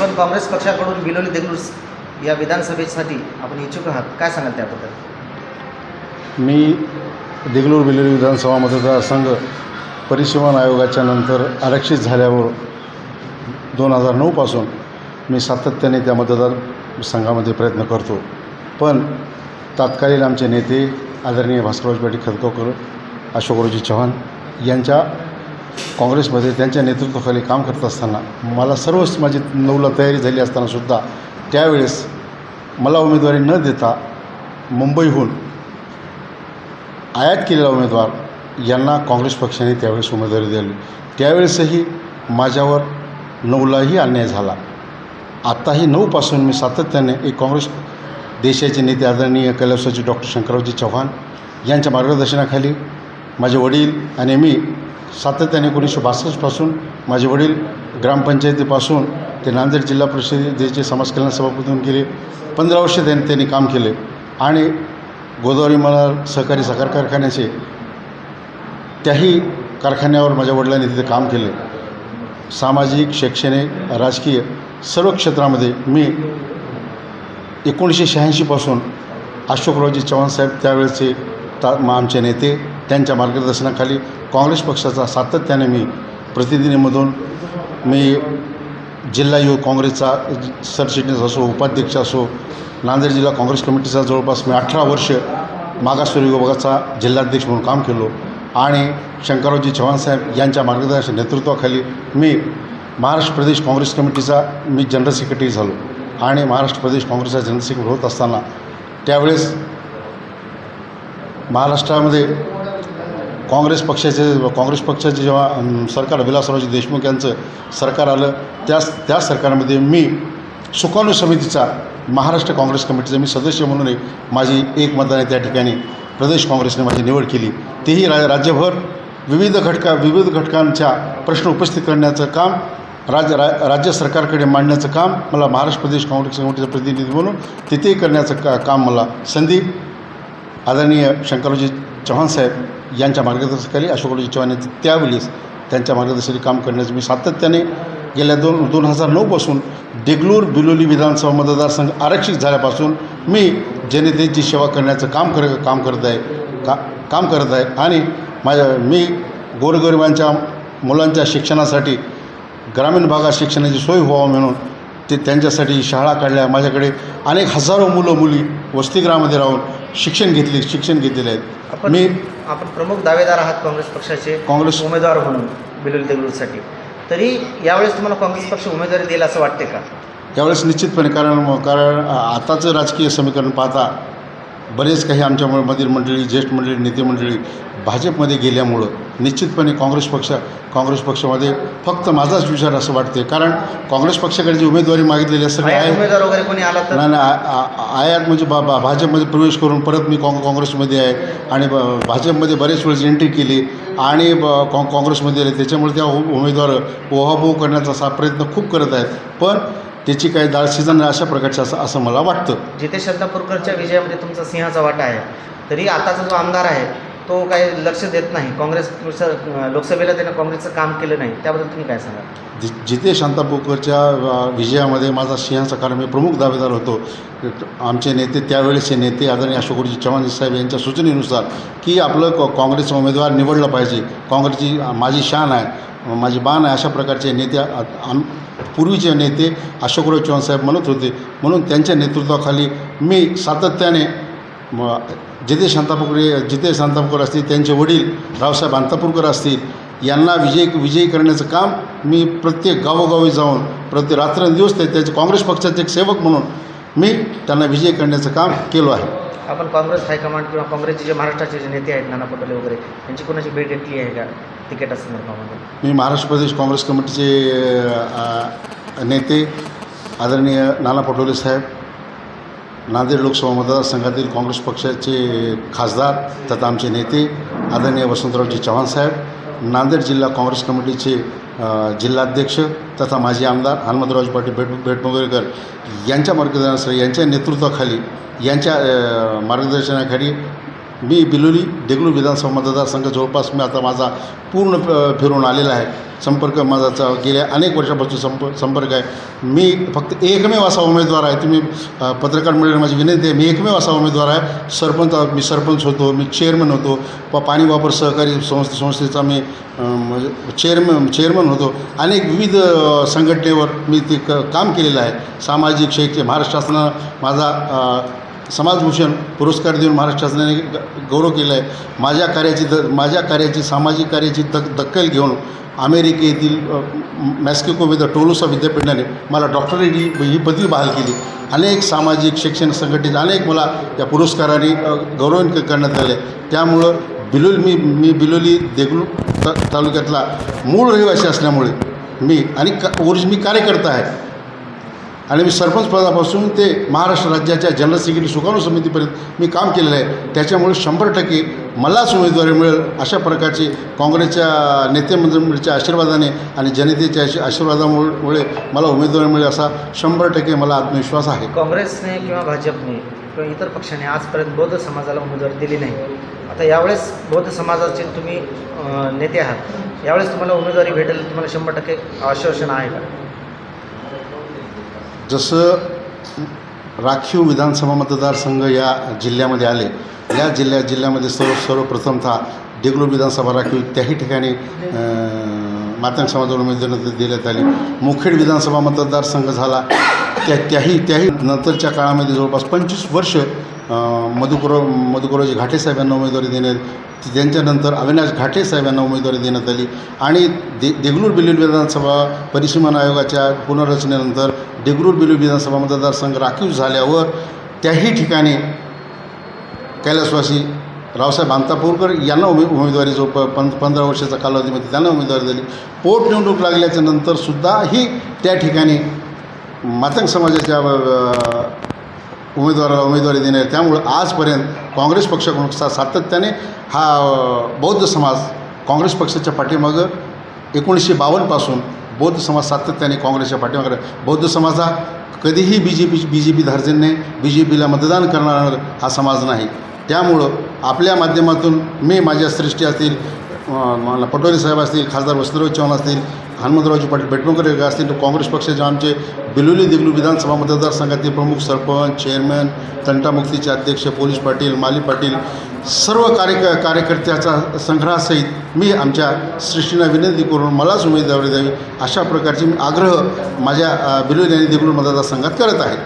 पण काँग्रेस पक्षाकडून बिलोली देगलूर या विधानसभेसाठी आपण इच्छुक आहात. काय सांगाल त्याबद्दल? मी देगलूर बिलोली विधानसभा मतदारसंघ परिसीमन आयोगाच्या नंतर आरक्षित झाल्यावर दोन हजार नऊपासून मी सातत्याने त्या मतदार संघामध्ये प्रयत्न करतो. पण तात्कालीन आमचे नेते आदरणीय भास्करराज पाटील खतगावकर अशोकरावजी चव्हाण यांच्या काँग्रेसमध्ये त्यांच्या नेतृत्वाखाली काम करत असताना मला सर्वच माझी नऊला तयारी झाली असतानासुद्धा त्यावेळेस मला उमेदवारी न देता मुंबईहून आयात केलेला उमेदवार यांना काँग्रेस पक्षाने त्यावेळेस उमेदवारी दिली. त्यावेळेसही माझ्यावर नऊलाही अन्याय झाला. आत्ताही नऊपासून मी सातत्याने एक काँग्रेस देशाचे नेते आदरणीय कैलासवाची डॉक्टर शंकररावजी चव्हाण यांच्या मार्गदर्शनाखाली माझे वडील आणि मी सातत्याने एकोणीसशे बासष्टपासून माझे वडील ग्रामपंचायतीपासून ते नांदेड जिल्हा परिषदेचे समाज कल्याण सभापती म्हणून गेले. पंधरा वर्ष त्यांनी त्यांनी काम केले. आणि गोदावरी मला सहकारी साखर कारखान्याचे त्याही कारखान्यावर माझ्या वडिलांनी तिथे काम केले. सामाजिक शैक्षणिक राजकीय सर्व क्षेत्रामध्ये मी एकोणीसशे शहाऐंशीपासून अशोकरावजी चव्हाणसाहेब त्यावेळेचे ता आमचे नेते त्यांच्या मार्गदर्शनाखाली काँग्रेस पक्षाचा सातत्याने मी प्रतिनिधीमधून मी जिल्हा युवक काँग्रेसचा सरचिटणीस असो उपाध्यक्ष असो नांदेड जिल्हा काँग्रेस कमिटीचा जवळपास मी अठरा वर्ष मागासवर्गीय विभागाचा जिल्हाध्यक्ष म्हणून काम केलो आणि शंकररावजी चव्हाणसाहेब यांच्या मार्गदर्शन नेतृत्वाखाली मी महाराष्ट्र प्रदेश काँग्रेस कमिटीचा मी जनरल सेक्रेटरी झालो आणि महाराष्ट्र प्रदेश काँग्रेसचा जनरल सेक्रेटरी होत असताना त्यावेळेस महाराष्ट्रामध्ये काँग्रेस पक्षाचे काँग्रेस पक्षाचे जेव्हा सरकार विलासरावजी देशमुख यांचं सरकार आलं त्याच त्या सरकारमध्ये मी सुकाणू समितीचा महाराष्ट्र काँग्रेस कमिटीचा मी सदस्य म्हणून एक माझी एक मतदाने त्या ठिकाणी प्रदेश काँग्रेसने माझी निवड केली. तेही रा राज्यभर विविध घटका विविध घटकांच्या प्रश्न उपस्थित करण्याचं काम राज्य रा राज्य सरकारकडे मांडण्याचं काम मला महाराष्ट्र प्रदेश काँग्रेस कमिटीचा प्रतिनिधी म्हणून तिथेही करण्याचं का काम मला संधी आदरणीय शंकररावजी चव्हाणसाहेब यांच्या मार्गदर्शनाखाली अशोकरावजी चव्हाण यांचं त्यावेळेस त्यांच्या मार्गदर्शनाखाली काम करण्याचं मी सातत्याने गेल्या दोन दोन हजार नऊपासून देगलूर बिलोली विधानसभा मतदारसंघ आरक्षित झाल्यापासून मी जनतेची सेवा करण्याचं काम कर काम करत आहे का काम करत आहे. आणि माझ्या मी गोरगरिबांच्या मुलांच्या शिक्षणासाठी ग्रामीण भागात शिक्षणाची सोय व्हावं म्हणून ते त्यांच्यासाठी शाळा काढल्या. माझ्याकडे अनेक हजारो मुलं मुली वसतिगृहामध्ये राहून शिक्षण घेतले शिक्षण घेतलेले आहेत आपण मी आपण प्रमुख दावेदार आहात काँग्रेस पक्षाचे काँग्रेस- उमेदवार म्हणून बिलोली देगलूरसाठी तरी यावेळेस तुम्हाला काँग्रेस पक्ष उमेदवारी देईल असं वाटते का? त्यावेळेस निश्चितपणे कारण कारण आताचं राजकीय समीकरण पाहता बरेच काही आमच्या म- मधील मंडळी ज्येष्ठ मंडळी नेते मंडळी भाजपमध्ये गेल्यामुळं निश्चितपणे काँग्रेस पक्ष काँग्रेस पक्षामध्ये फक्त माझाच विचार असं वाटते कारण काँग्रेस पक्षाकडे जी उमेदवारी मागितलेली सगळे आयात आहे उमेदवार वगैरे कोणी आला तर? नाही नाही आयात म्हणजे बा बा भाजपमध्ये प्रवेश करून परत मी काँग काँग्रेसमध्ये आहे. आणि ब- भाजपमध्ये बरेच वेळेस एंट्री केली. आणि ब काँ काँग्रेसमध्ये आले. त्याच्यामुळे त्या उ- उमेदवार ओहापोह करण्याचा असा प्रयत्न खूप करत आहेत. पण त्याची काही दाळ शिजन अशा प्रकारचं असं असं मला वाटतं. जिथे शंतापूरकरच्या विजयामध्ये तुमचा सिंहाचा वाटा आहे. तरी आताचा जो आमदार आहे तो काही लक्ष देत नाही. काँग्रेस लोकसभेला त्यानं काँग्रेसचं काम केलं नाही. त्याबद्दल तुम्ही काय सांगाल? जि जिथे शांतापूरकरच्या अ, विजयामध्ये माझा सिंहाचा कारण मी प्रमुख दावेदार होतो. आमचे नेते त्यावेळेचे नेते आदरणीय अशोकजी चव्हाण साहेब यांच्या सूचनेनुसार की आपलं क काँग्रेसचा उमेदवार निवडला पाहिजे. काँग्रेसची माझी शान आहे माझी बाण आहे अशा प्रकारचे नेते आ- आम पूर्वीचे नेते अशोकराव चव्हाण साहेब म्हणत होते. म्हणून त्यांच्या नेतृत्वाखाली मी सातत्याने म जिथे शांतापूरकर जिथे शांतापूरकर असतील त्यांचे वडील रावसाहेब अंतापूरकर असतील यांना विजय विजयी करण्याचं काम मी प्रत्येक गावोगावी जाऊन प्रत्येक रात्रंदिवस ते त्याचे काँग्रेस पक्षाचे एक सेवक म्हणून मी त्यांना विजयी करण्याचं काम केलो आहे. आपण काँग्रेस हायकमांड किंवा काँग्रेसचे जे महाराष्ट्राचे जे नेते आहेत नाना पटोले वगैरे यांची कोणाची भेट घेतली आहे का तिकीटा संदर्भामध्ये? मी महाराष्ट्र प्रदेश काँग्रेस कमिटीचे नेते आदरणीय नाना पटोले साहेब नांदेड लोकसभा मतदारसंघातील काँग्रेस पक्षाचे खासदार तथा आमचे नेते आदरणीय वसंतरावजी चव्हाण साहेब नांदेड जिल्हा काँग्रेस कमिटीचे जिल्हाध्यक्ष तथा माजी आमदार हनुमंतरावजी पाटील भेट भेटमुगेकर यांच्या मार्गदर्शनाखाली यांच्या नेतृत्वाखाली यांच्या मार्गदर्शनाखाली मी बिलोली देगलूर विधानसभा मतदारसंघ जवळपास मी आता माझा पूर्ण फिरून आलेला आहे. संपर्क माझा चा- गेल्या अनेक वर्षापासून संप संपर्क आहे. मी फक्त एकमेव असा उमेदवार आहे. तुम्ही पत्रकार मंडळी माझी विनंती आहे. मी एकमेव असा उमेदवार आहे. सरपंच मी सरपंच होतो मी चेअरमन होतो. प पाणी वापर सहकारी संस्थे संस्थेचा मी म्हणजे चेअरमन चेअरमन होतो. अनेक विविध संघटनेवर मी ते क काम केलेलं आहे. सामाजिक शैक्षणिक महाराष्ट्र शासनानं माझा समाजभूषण पुरस्कार देऊन महाराष्ट्र शासनाने ग- गौरव केला आहे माझ्या कार्याची द माझ्या कार्याची सामाजिक कार्याची दक दखल घेऊन अमेरिकेतील अ, मॅस्किको विद टोलोसा विद्यापीठाने मला डॉक्टरेट ही ही पदवी बहाल केली. अनेक सामाजिक शैक्षणिक संघटित अनेक मला या पुरस्काराने अ, गौरवान्वित करण्यात आले. त्यामुळं बिलोली मी मी बिलोली देगलू त तालुक्यातला मूळ रहिवासी असल्यामुळे मी आणि का ओरिज मी कार्यकर्ता आहे. आणि मी सरपंच पदापासून ते महाराष्ट्र राज्याच्या जनरल सुकाणू समितीपर्यंत मी काम केलेलं आहे. त्याच्यामुळे शंभर टक्के मलाच उमेदवारी मिळेल अशा प्रकारची काँग्रेसच्या नेतेमंडळीच्या आशीर्वादाने आणि जनतेच्या आशीर्वादामुळे मला उमेदवारी मिळेल असा शंभर टक्के मला आत्मविश्वास आहे. काँग्रेसने किंवा भाजपने किंवा इतर पक्षाने आजपर्यंत बौद्ध समाजाला उमेदवारी दिली नाही. आता यावेळेस बौद्ध समाजाचे तुम्ही नेते आहात. यावेळेस तुम्हाला उमेदवारी भेटेल तुम्हाला शंभर टक्के आश्वासन आहे का? जसं राखीव विधानसभा मतदारसंघ या जिल्ह्यामध्ये आले या जिल्ह्या जिल्ह्यामध्ये सर्व सर्वप्रथमतः देगलूर विधानसभा राखीव त्याही ठिकाणी मातंग समाजाला उमेदवारी देण्यात आली. मुखेड विधानसभा मतदारसंघ झाला. त्या त्याही त्याही नंतरच्या काळामध्ये जवळपास पंचवीस वर्ष अं, मधुकर मधुकररावजी घाटे साहेबांना उमेदवारी देण्यात त्यांच्यानंतर अविनाश घाटे साहेबांना उमेदवारी देण्यात आली. आणि दे देगलूर बिलूर विधानसभा परिसीमन आयोगाच्या पुनर्रचनेनंतर देगलूर बिलूर विधानसभा मतदारसंघ राखीव झाल्यावर त्याही ठिकाणी कैलासवासी रावसाहेब बांतापूरकर यांना उमे उमेदवारी जो प पं पंधरा वर्षाचा कालावधीमध्ये त्यांना उमेदवारी दिली. पोटनिवडणूक लागल्याच्या नंतरसुद्धाही त्या ठिकाणी मातंग समाजाच्या उमेदवाराला उमेदवारी देणे त्यामुळं आजपर्यंत काँग्रेस पक्षाकडून सा सातत्याने हा बौद्ध समाज काँग्रेस पक्षाच्या पाठीमागं एकोणीसशे बावन्नपासून बौद्ध समाज सातत्याने काँग्रेसच्या पाठीमागं बौद्ध समाज हा कधीही B J P B J P धार्जन नाही बी जे पीला मतदान करणारा हा समाज नाही. त्यामुळं आपल्या माध्यमातून मी माझ्या सृष्टी असतील मला पटोले साहेब असतील खासदार वसंतराव चव्हाण असतील हनुमंतरावजी पाटील बेटमोकर असतील काँग्रेस पक्षाचे आमचे बिलोली देगलू विधानसभा मतदारसंघातील प्रमुख सरपंच चेअरमॅन तंटामुक्तीचे अध्यक्ष पोलीस पाटील माली पाटील सर्व कार्य कार्यकर्त्याचा संग्रहासहित मी आमच्या सृष्टींना विनंती करून मलाच उमेदवारी द्यावी अशा प्रकारची मी आग्रह माझ्या बिलोली आणि देगलूर मतदारसंघात करत आहे.